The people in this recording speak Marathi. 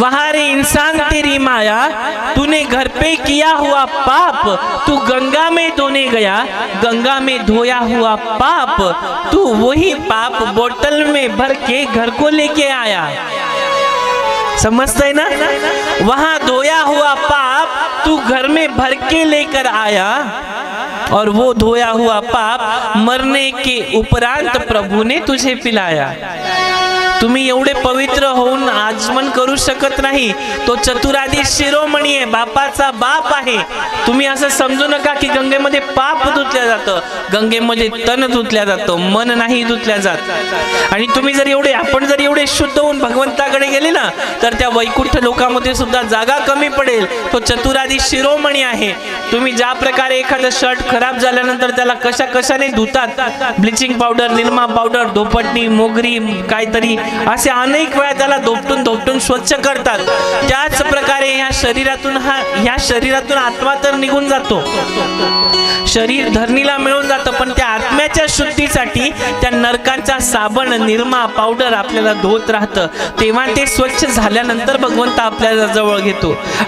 वहाँ रे इंसान तेरी माया, तूने घर पे किया हुआ पाप, तू गंगा में धोने गया, गंगा में धोया हुआ पाप, तू वही पाप बोतल में भर के घर को लेके आया। समझते है ना? वहाँ धोया हुआ पाप तू घर में भर के लेकर आया, और वो धोया हुआ पाप मरने के उपरांत प्रभु ने तुझे पिलाया। तुम्ही एवढे पवित्र होऊन आजमन करू शकत नाही. तो चतुरादी शिरोमणी आहे बापाचा बाप आहे. तुम्ही असं समजू नका की गंगेमध्ये पाप धुतल्या जातं. गंगेमध्ये तन धुतल्या जातं मन नाही धुतल्या जात. आणि तुम्ही जर एवढे आपण जर एवढे शुद्ध होऊन भगवंता भगवंताकडे गेले ना तर त्या वैकुंठ लोकामध्ये सुद्धा जागा कमी पडेल. तो चतुरादी शिरोमणी आहे. तुम्ही ज्या प्रकारे एखादं शर्ट खराब झाल्यानंतर त्याला कशा कशाने धुतात? ब्लिचिंग पावडर निरमा पावडर धोपटणी मोगरी काहीतरी असे अनेक वेळा त्याला धोपटून धोपटून स्वच्छ करतात. त्याच प्रकारे ह्या शरीरातून हा ह्या शरीरातून आत्मा तर निघून जातो. शरीर धरणीला मिळून जातं पण त्या आत्म्याच्या शुद्धीसाठी त्या नरकांचा साबण निरमा पावडर आपल्याला धुवत राहतं. तेव्हा ते स्वच्छ झाल्यानंतर भगवंत आपल्याला जवळ घेतो.